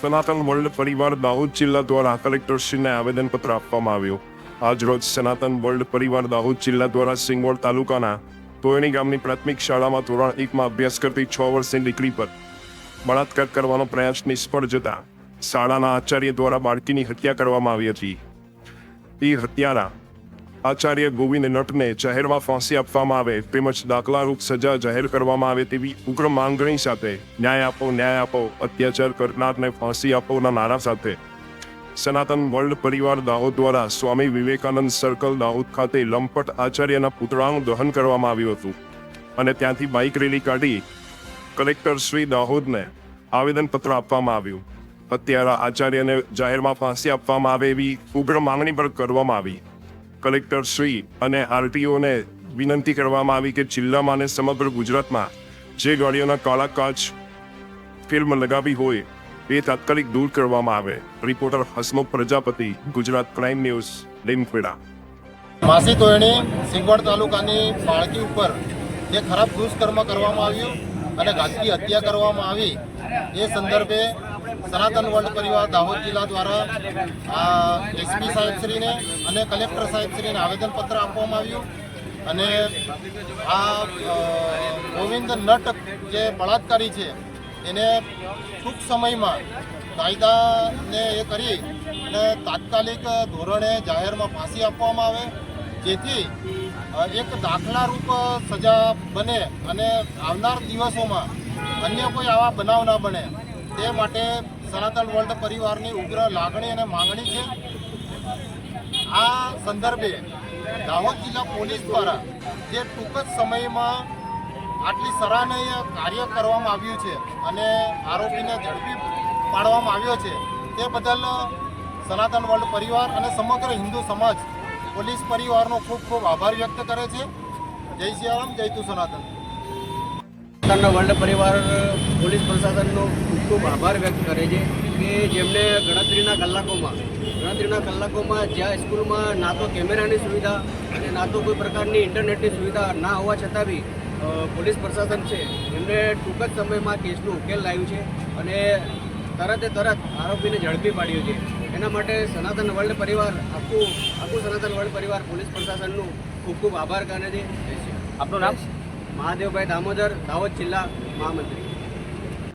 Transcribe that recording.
સનાતન વર્લ્ડ પરિવાર દાહોદ જિલ્લા દ્વારા કલેક્ટરશ્રીને આવેદનપત્ર આપવામાં આવ્યું. આજરોજ સનાતન વર્લ્ડ પરિવાર દાહોદ જિલ્લા દ્વારા સિંગોળ તાલુકાના તોયણી ગામની પ્રાથમિક શાળામાં ધોરણ એકમાં અભ્યાસ કરતી છ વર્ષની દીકરી પર બળાત્કાર કરવાનો પ્રયાસ નિષ્ફળ જતા શાળાના આચાર્ય દ્વારા બાળકીની હત્યા કરવામાં આવી હતી. એ હત્યારા આચાર્ય ગોવિંદ નટને જાહેરમાં ફાંસી આપવામાં આવે, તેમજ દાખલારૂપ સજા જાહેર કરવામાં આવે તેવી ઉગ્ર માંગણી સાથે ન્યાય આપો ન્યાય આપો, અત્યાચાર કરનારને ફાંસી આપોના નારા સાથે સનાતન વર્લ્ડ પરિવાર દાહોદ દ્વારા સ્વામી વિવેકાનંદ સર્કલ દાહોદ ખાતે લંપટ આચાર્યના પુતળાનું દહન કરવામાં આવ્યું હતું અને ત્યાંથી બાઇક રેલી કાઢી કલેક્ટર શ્રી દાહોદને આવેદનપત્ર આપવામાં આવ્યું. અત્યારે આચાર્યને જાહેરમાં ફાંસી આપવામાં આવે એવી ઉગ્ર માંગણી પણ કરવામાં આવી. કલેક્ટર શ્રી અને આરટીઓને વિનંતી કરવામાં આવી કે જિલ્લામાં અને સમગ્ર ગુજરાતમાં જે ગાડીઓના કાળા કાચ ફિલ્મ લગાવી હોય, એ તાત્કાલિક દૂર કરવામાં આવે. Reporter Hasmukh Prajapati, Gujarat crime news, Limkheda. માસી તોયણી સિંગવડ તાલુકાની બાળકી ઉપર જે ખરાબ દુષ્કર્મ કરવામાં આવ્યું અને ઘાતકી હત્યા કરવામાં આવી, એ સંદર્ભે સનાતન વર્લ્ડ પરિવાર દાહોદ જિલ્લા દ્વારા આ એસપી સાહેબશ્રીને અને કલેક્ટર સાહેબશ્રીને આવેદનપત્ર આપવામાં આવ્યું અને આ ગોવિંદ નટ જે બળાત્કારી છે, એને ટૂંક સમયમાં કાયદાને એ કરી અને તાત્કાલિક ધોરણે જાહેરમાં ફાંસી આપવામાં આવે, જેથી એક દાખલારૂપ સજા બને અને આવનાર દિવસોમાં અન્ય કોઈ આવા બનાવ ના બને. તે માટે સનાતન વર્લ્ડ પરિવારની ઉગ્ર લાગણી અને માંગણી છે. આ સંદર્ભે દાહોદ જિલ્લા પોલીસ દ્વારા જે ટૂંક જ સમયમાં આટલી સરાહનીય કાર્ય કરવામાં આવ્યું છે અને આરોપીને ઝડપી પાડવામાં આવ્યો છે, તે બદલ સનાતન વર્લ્ડ પરિવાર અને સમગ્ર હિન્દુ સમાજ પોલીસ પરિવારનો ખૂબ ખૂબ આભાર વ્યક્ત કરે છે. જય સિયારામ જય તુ સનાતન. સનાતનના વર્લ્ડ પરિવાર, પોલીસ પ્રશાસનનો ખૂબ ખૂબ આભાર વ્યક્ત કરે છે કે જેમને ગણતરીના કલાકોમાં ગણતરીના કલાકોમાં જ્યાં સ્કૂલમાં ના તો કેમેરાની સુવિધા અને ના તો કોઈ પ્રકારની ઇન્ટરનેટની સુવિધા ના હોવા છતાં બી પોલીસ પ્રશાસન છે એમણે ટૂંક જ સમયમાં કેસનો ઉકેલ લાવ્યું છે અને તરતે તરત આરોપીને ઝડપી પાડ્યો છે. એના માટે સનાતન વર્લ્ડ પરિવાર, આખું આખું સનાતન વર્લ્ડ પરિવાર પોલીસ પ્રશાસનનું ખૂબ ખૂબ આભાર કરે છે. આપણું નામ? મહાદેવભાઈ દામોદર દાહોદ જિલ્લા મહામંત્રી.